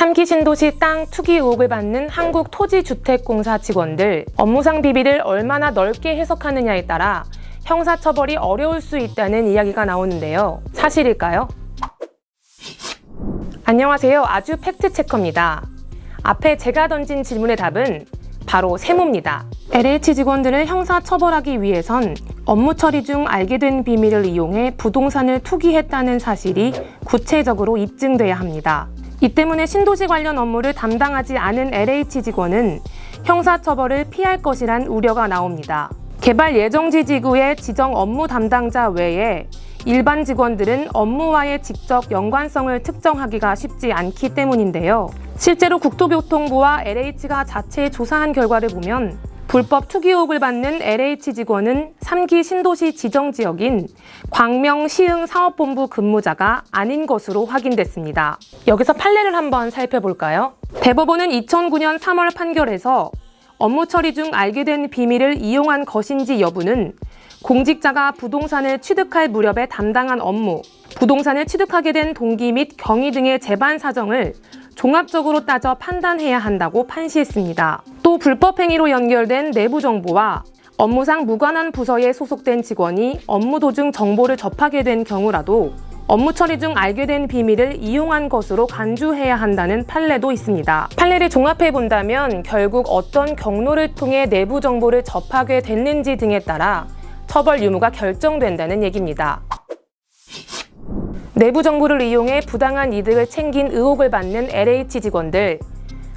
3기 신도시 땅 투기 의혹을 받는 한국토지주택공사 직원들 업무상 비비를 얼마나 넓게 해석하느냐에 따라 형사처벌이 어려울 수 있다는 이야기가 나오는데요. 사실일까요? 안녕하세요. 아주 팩트체커입니다. 앞에 제가 던진 질문의 답은 바로 세모입니다. LH 직원들을 형사처벌하기 위해선 업무 처리 중 알게 된 비밀을 이용해 부동산을 투기했다는 사실이 구체적으로 입증돼야 합니다. 이 때문에 신도시 관련 업무를 담당하지 않은 LH 직원은 형사처벌을 피할 것이란 우려가 나옵니다. 개발 예정지 지구의 지정 업무 담당자 외에 일반 직원들은 업무와의 직접 연관성을 특정하기가 쉽지 않기 때문인데요. 실제로 국토교통부와 LH가 자체 조사한 결과를 보면 불법 투기 의혹을 받는 LH 직원은 3기 신도시 지정 지역인 광명 시흥 사업본부 근무자가 아닌 것으로 확인됐습니다. 여기서 판례를 한번 살펴볼까요? 대법원은 2009년 3월 판결에서 업무 처리 중 알게 된 비밀을 이용한 것인지 여부는 공직자가 부동산을 취득할 무렵에 담당한 업무, 부동산을 취득하게 된 동기 및 경위 등의 재반 사정을 종합적으로 따져 판단해야 한다고 판시했습니다. 또 불법 행위로 연결된 내부 정보와 업무상 무관한 부서에 소속된 직원이 업무 도중 정보를 접하게 된 경우라도 업무 처리 중 알게 된 비밀을 이용한 것으로 간주해야 한다는 판례도 있습니다. 판례를 종합해 본다면 결국 어떤 경로를 통해 내부 정보를 접하게 됐는지 등에 따라 처벌 유무가 결정된다는 얘기입니다. 내부 정보를 이용해 부당한 이득을 챙긴 의혹을 받는 LH 직원들.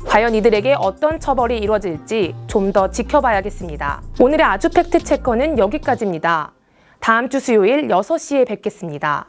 과연 이들에게 어떤 처벌이 이루어질지 좀 더 지켜봐야겠습니다. 오늘의 아주 팩트 체커는 여기까지입니다. 다음 주 수요일 6시에 뵙겠습니다.